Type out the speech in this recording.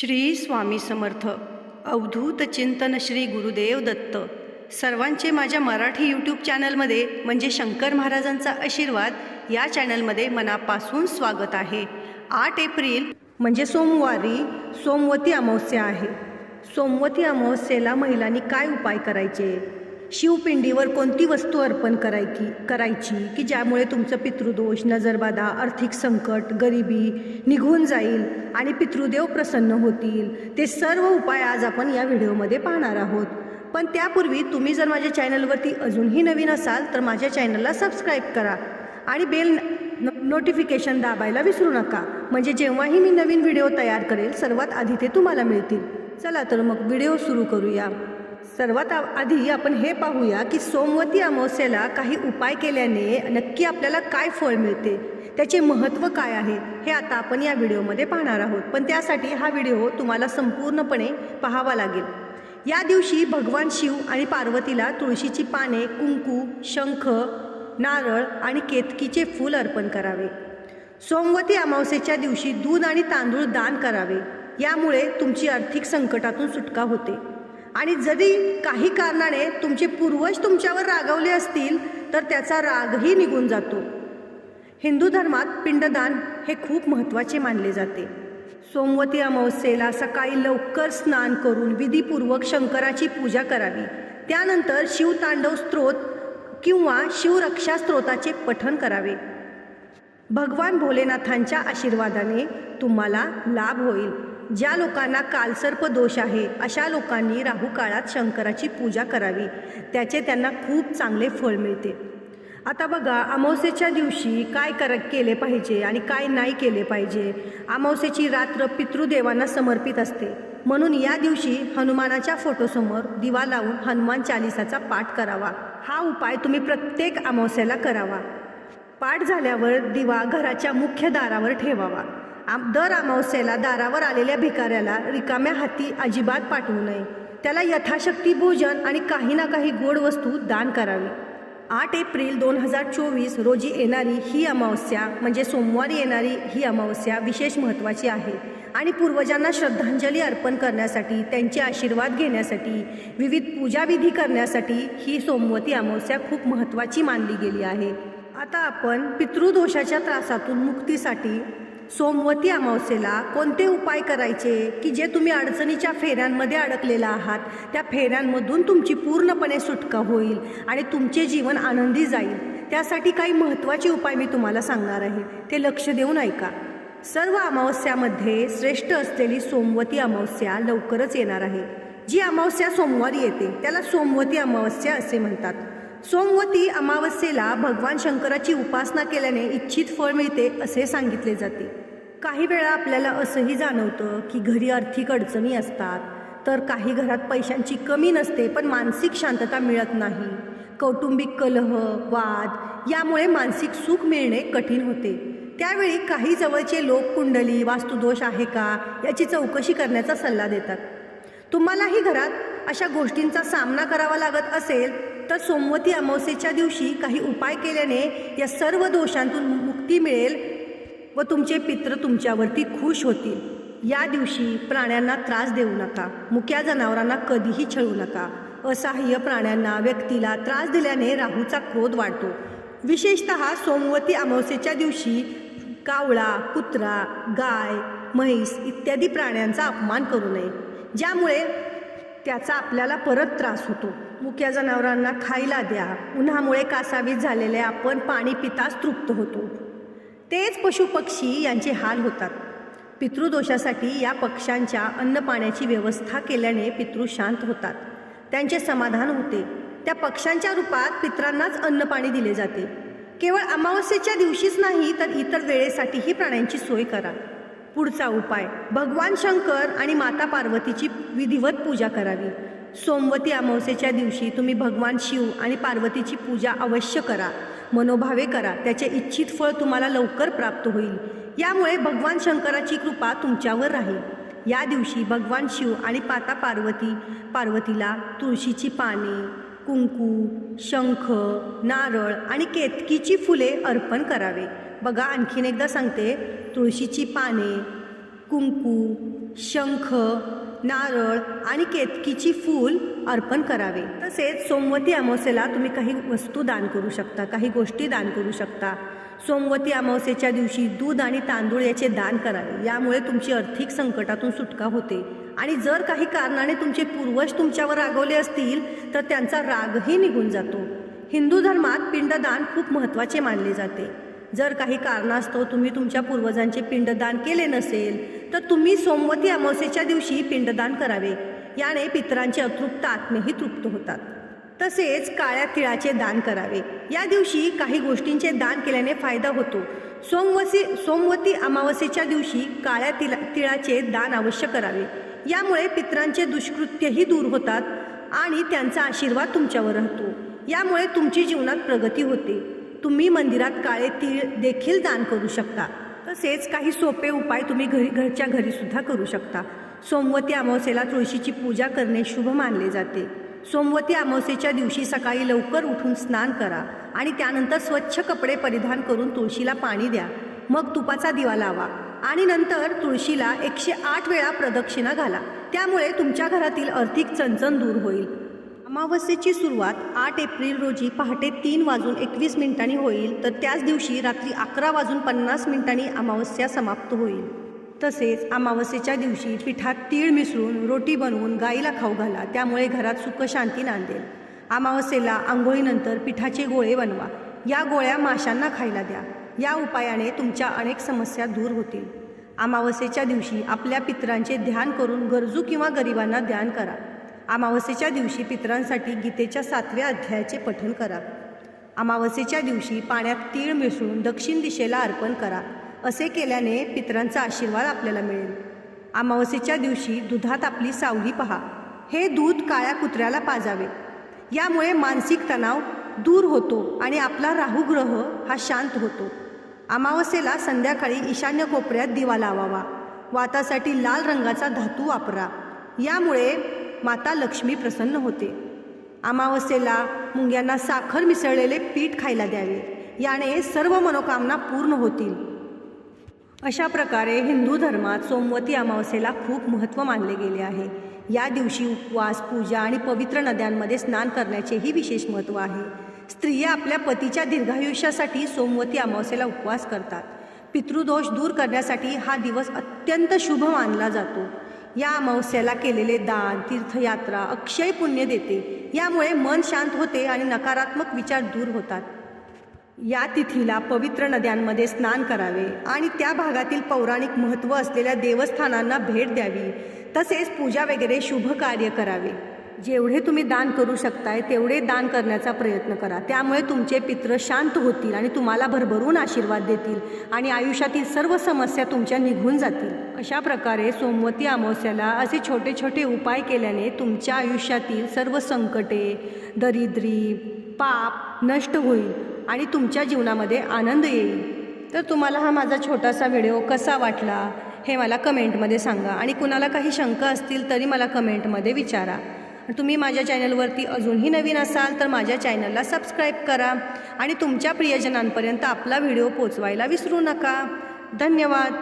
श्री स्वामी समर्थ अवधूत चिंतन श्री गुरुदेव दत्त. सर्वांचे माझ्या मराठी यूट्यूब चॅनलमध्ये म्हणजे शंकर महाराजांचा आशीर्वाद या चॅनलमध्ये मनापासून स्वागत आहे. आठ एप्रिल म्हणजे सोमवारी सोमवती अमावस्या आहे. सोमवती अमावस्येला महिलांनी काय उपाय करायचे? शिवपिंडीवर कोणती वस्तू अर्पण करायची करायची की ज्यामुळे तुमचं पितृदोष नजरबाधा आर्थिक संकट गरिबी निघून जाईल आणि पितृदेव प्रसन्न होतील? ते सर्व उपाय आज आपण या व्हिडिओमध्ये पाहणार आहोत. पण त्यापूर्वी तुम्ही जर माझ्या चॅनलवरती अजूनही नवीन असाल तर माझ्या चॅनलला सबस्क्राईब करा आणि बेल नोटिफिकेशन दाबायला विसरू नका. म्हणजे जेव्हाही मी नवीन व्हिडिओ तयार करेल सर्वात आधी ते तुम्हाला मिळतील. चला तर मग व्हिडिओ सुरू करूया. सर्वात आ- आधी आपण हे पाहूया की सोमवती अमावस्येला काही उपाय केल्याने नक्की आपल्याला काय फळ मिळते? त्याचे महत्त्व काय आहे? हे आता आपण या व्हिडिओमध्ये पाहणार आहोत. पण त्यासाठी हा व्हिडिओ तुम्हाला संपूर्णपणे पाहावा लागेल. या दिवशी भगवान शिव आणि पार्वतीला तुळशीची पाने कुंकू शंख नारळ आणि केतकीचे फूल अर्पण करावे. सोमवती अमावस्येच्या दिवशी दूध आणि तांदूळ दान करावे. यामुळे तुमची आर्थिक संकटातून सुटका होते. आणि जरी काही कारणाने तुमचे पूर्वज तुमच्यावर रागवले असतील तर त्याचा रागही निघून जातो. हिंदू धर्मात पिंडदान हे खूप महत्त्वाचे मानले जाते. सोमवती अमावस्येला सकाळी लवकर स्नान करून विधीपूर्वक शंकराची पूजा करावी. त्यानंतर शिवतांडव स्त्रोत किंवा शिवरक्षा स्त्रोताचे पठण करावे. भगवान भोलेनाथांच्या आशीर्वादाने तुम्हाला लाभ होईल. ज्या लोकांना कालसर्प दोष आहे अशा लोकांनी राहू काळात शंकराची पूजा करावी. त्याचे त्यांना खूप चांगले फळ मिळते. आता बघा अमावस्येच्या दिवशी काय कर केले पाहिजे आणि काय नाही केले पाहिजे? अमावस्येची रात्र पितृदेवांना समर्पित असते. म्हणून या दिवशी हनुमानाच्या फोटोसमोर दिवा लावून हनुमान चालिसाचा पाठ करावा. हा उपाय तुम्ही प्रत्येक अमावस्येला करावा. पाठ झाल्यावर दिवा घराच्या मुख्य दारावर ठेवावा. आम दर अमावस्येला दारावर आलेल्या भिकाऱ्याला रिकाम्या हाती अजिबात पाठवू नये. त्याला यथाशक्ती भोजन आणि काही ना काही गोड वस्तू दान करावी. आठ एप्रिल दोन हजार चोवीस रोजी येणारी ही अमावस्या म्हणजे सोमवारी येणारी ही अमावस्या विशेष महत्त्वाची आहे आणि पूर्वजांना श्रद्धांजली अर्पण करण्यासाठी त्यांचे आशीर्वाद घेण्यासाठी विविध पूजाविधी करण्यासाठी ही सोमवती अमावस्या खूप महत्त्वाची मानली गेली आहे. आता आपण पितृदोषाच्या त्रासातून मुक्तीसाठी सोमवती अमावस्येला कोणते उपाय करायचे की जे तुम्ही अडचणीच्या फेऱ्यांमध्ये अडकलेला आहात? त्या फेऱ्यांमधून तुमची पूर्णपणे सुटका होईल आणि तुमचे जीवन आनंदी जाईल. त्यासाठी काही महत्त्वाचे उपाय मी तुम्हाला सांगणार आहे. ते लक्ष देऊन ऐका. सर्व अमावस्यामध्ये श्रेष्ठ असलेली सोमवती अमावस्या लवकरच येणार आहे. जी अमावस्या सोमवारी येते त्याला सोमवती अमावस्या असे म्हणतात. सोमवती अमावस्येला भगवान शंकराची उपासना केल्याने इच्छित फळ मिळते असे सांगितले जाते. काही वेळा आपल्याला असंही जाणवतं की घरी आर्थिक अडचणी असतात. तर काही घरात पैशांची कमी नसते पण मानसिक शांतता मिळत नाही. कौटुंबिक कलह वाद यामुळे मानसिक सुख मिळणे कठीण होते. त्यावेळी काही जवळचे लोक कुंडली वास्तुदोष आहे का याची चौकशी करण्याचा सल्ला देतात. तुम्हालाही घरात अशा गोष्टींचा सामना करावा लागत असेल तर सोमवती अमावस्येच्या दिवशी काही उपाय केल्याने या सर्व दोषांतून मुक्ती मिळेल व तुमचे पित्र तुमच्यावरती खुश होतील. या दिवशी प्राण्यांना त्रास देऊ नका. मुक्या जनावरांना कधीही छळू नका. असहाय्य प्राण्यांना व्यक्तीला त्रास दिल्याने राहूचा क्रोध वाढतो. विशेषत सोमवती अमावस्येच्या दिवशी कावळा कुत्रा गाय म्हैस इत्यादी प्राण्यांचा अपमान करू नये. ज्यामुळे त्याचा आपल्याला परत त्रास होतो. मुक्या जनावरांना खायला द्या. उन्हामुळे कासावीस झालेले आपण पाणी पिताच तृप्त होतो. तेच पशुपक्षी यांचे हाल होतात. पितृदोषासाठी या पक्ष्यांच्या अन्न पाण्याची व्यवस्था केल्याने पितृ शांत होतात. त्यांचे समाधान होते. त्या पक्ष्यांच्या रूपात पित्रांनाच अन्न पाणी दिले जाते. केवळ अमावस्येच्या दिवशीच नाही तर इतर वेळेसाठीही प्राण्यांची सोय करा. पुढचा उपाय भगवान शंकर आणि माता पार्वतीची विधिवत पूजा करावी. सोमवती अमावस्येच्या दिवशी तुम्ही भगवान शिव आणि पार्वतीची पूजा अवश्य करा. मनोभावे करा. त्याचे इच्छित फळ तुम्हाला लवकर प्राप्त होईल. यामुळे भगवान शंकराची कृपा तुमच्यावर राहील. या दिवशी भगवान शिव आणि पाता पार्वती पार्वतीला तुळशीची पाने कुंकू शंख नारळ आणि केतकीची फुले अर्पण करावे. बघा आणखीन एकदा सांगते. तुळशीची पाने कुंकू शंख नारळ आणि केतकीची फूल अर्पण करावे. तसेच सोमवती अमावस्येला तुम्ही काही वस्तू दान करू शकता काही गोष्टी दान करू शकता. सोमवती अमावस्येच्या दिवशी दूध आणि तांदूळ याचे दान करावे. यामुळे तुमची आर्थिक संकटातून सुटका होते. आणि जर काही कारणाने तुमचे पूर्वज तुमच्यावर रागवले असतील तर त्यांचा रागही निघून जातो. हिंदू धर्मात पिंडदान खूप महत्त्वाचे मानले जाते. जर काही कारणास्तव तुम्ही तुमच्या पूर्वजांचे पिंडदान केले नसेल तर तुम्ही सोमवती अमावस्येच्या दिवशी पिंडदान करावे. याने पितरांचे अतृप्त आत्मेही तृप्त होतात. तसेच काळ्या तिळाचे दान करावे. या दिवशी काही गोष्टींचे दान केल्याने फायदा होतो. सोमवसी सोमवती अमावस्येच्या दिवशी काळ्या तिला तिळाचे दान अवश्य करावे. यामुळे पितरांचे दुष्कृत्यही दूर होतात आणि त्यांचा आशीर्वाद तुमच्यावर राहतो. यामुळे तुमची जीवनात प्रगती होते. तुम्ही मंदिरात काळे तीळ देखील दान करू शकता. तसेच काही सोपे उपाय तुम्ही घरी घरच्या घरीसुद्धा करू शकता. सोमवती अमावस्येला तुळशीची पूजा करणे शुभ मानले जाते. सोमवती अमावस्येच्या दिवशी सकाळी लवकर उठून स्नान करा आणि त्यानंतर स्वच्छ कपडे परिधान करून तुळशीला पाणी द्या. मग तुपाचा दिवा लावा आणि नंतर तुळशीला एकशे आठ वेळा प्रदक्षिणा घाला. त्यामुळे तुमच्या घरातील आर्थिक चणचण दूर होईल. अमावस्येची सुरुवात आठ एप्रिल रोजी पहाटे तीन वाजून एकवीस मिनिटांनी होईल तर त्याच दिवशी रात्री अकरा वाजून पन्नास मिनिटांनी अमावस्या समाप्त होईल. तसेच अमावस्येच्या दिवशी पिठात तीळ मिसळून रोटी बनवून गाईला खाऊ घाला त्यामुळे घरात सुख शांती नांदेल. अमावस्येला आंघोळीनंतर पिठाचे गोळे बनवा या गोळ्या माशांना खायला द्या. या उपायाने तुमच्या अनेक समस्या दूर होतील. अमावस्येच्या दिवशी आपल्या पितरांचे ध्यान करून गरजू किंवा गरिबांना ध्यान करा. अमावस्येच्या दिवशी पितरांसाठी गीतेच्या सातव्या अध्यायाचे पठण करा. अमावस्येच्या दिवशी पाण्यात तीळ मिसळून दक्षिण दिशेला अर्पण करा असे केल्याने पितरांचा आशीर्वाद आपल्याला मिळेल. अमावस्येच्या दिवशी दुधात आपली सावली पहा. हे दूध काळ्या कुत्र्याला पाजावे. यामुळे मानसिक तणाव दूर होतो आणि आपला राहुग्रह हा शांत होतो. अमावस्येला संध्याकाळी ईशान्य कोपऱ्यात दिवा लावावा. वातासाठी लाल रंगाचा धातू वापरा. यामुळे माता लक्ष्मी प्रसन्न होते. अमावस्येला मुंग्यांना साखर मिसळलेले पीठ खायला द्यावे. याने सर्व मनोकामना पूर्ण होतील. अशा प्रकारे हिंदू धर्मात सोमवती अमावस्येला खूप महत्त्व मानले गेले आहे. या दिवशी उपवास पूजा आणि पवित्र नद्यांमध्ये स्नान करण्याचेही विशेष महत्त्व आहे. स्त्रिया आपल्या पतीच्या दीर्घायुष्यासाठी सोमवती अमावस्येला उपवास करतात. पितृदोष दूर करण्यासाठी हा दिवस अत्यंत शुभ मानला जातो. या अमावस्याला केलेले दान तीर्थयात्रा अक्षय पुण्य देते. यामुळे मन शांत होते आणि नकारात्मक विचार दूर होतात. या तिथीला पवित्र नद्यांमध्ये स्नान करावे आणि त्या भागातील पौराणिक महत्त्व असलेल्या देवस्थानांना भेट द्यावी. तसेच पूजा वगैरे शुभ कार्य करावे. जेवढे तुम्ही दान करू शकताय तेवढे दान करण्याचा प्रयत्न करा. त्यामुळे तुमचे पित्र शांत होतील आणि तुम्हाला भरभरून आशीर्वाद देतील आणि आयुष्यातील सर्व समस्या तुमच्या निघून जातील. अशा प्रकारे सोमवती अमावस्याला असे छोटे छोटे उपाय केल्याने तुमच्या आयुष्यातील सर्व संकटे दरिद्री पाप नष्ट होईल आणि तुमच्या जीवनामध्ये आनंद येईल. तर तुम्हाला हा माझा छोटासा व्हिडिओ कसा वाटला हे मला कमेंटमध्ये सांगा. आणि कुणाला काही शंका असतील तरी मला कमेंटमध्ये विचारा. तुम्ही माझ्या चॅनलवरती अजूनही नवीन असाल तर माझ्या चॅनलला सबस्क्राईब करा आणि तुमच्या प्रियजनांपर्यंत आपला व्हिडिओ पोचवायला विसरू नका. धन्यवाद.